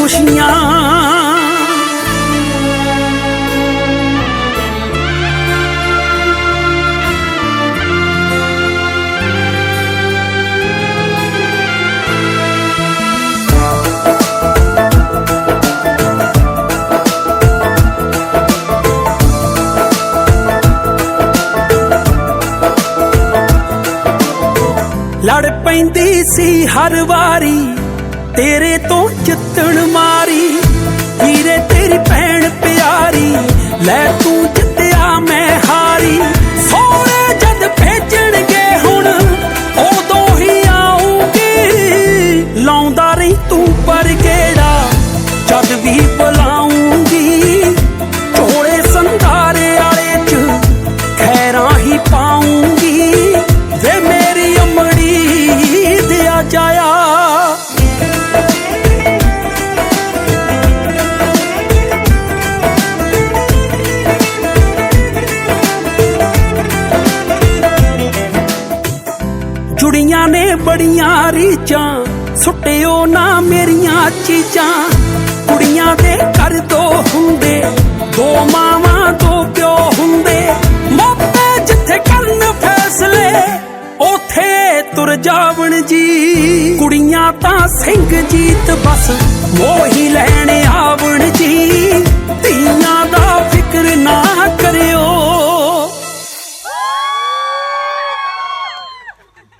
ਖੁਸ਼ੀਆਂ। ਲੜ ਪੈਂਦੀ ਸੀ ਹਰ ਵਾਰੀ। ਤੇਰੇ ਤੋਂ ਜਿੱਤਣ ਮਾਰੀ ਵੀਰੇ ਤੇਰੀ ਭੈਣ ਪਿਆਰੀ। ਬੜੀਆਂ ਰੀਚਾਂ ਸੁੱਟਿਓ ਨਾ ਮੇਰੀਆਂ ਚੀਜ਼ਾਂ। ਕੁੜੀਆਂ ਦੇ ਘਰ ਦੋ ਹੁੰਦੇ, ਦੋ ਮਾਵਾਂ, ਦੋ ਪਿਓ ਹੁੰਦੇ। ਮਾਪੇ ਜਿੱਥੇ ਕਰਨ ਫੈਸਲੇ, ਉਥੇ ਤੁਰ ਜਾਵਣ ਜੀ। ਕੁੜੀਆਂ ਤਾਂ ਸਿੰਘ ਜੀਤ ਬਸ, ਮੋਹੀ ਲੈਣ ਆਵਣ ਜੀ।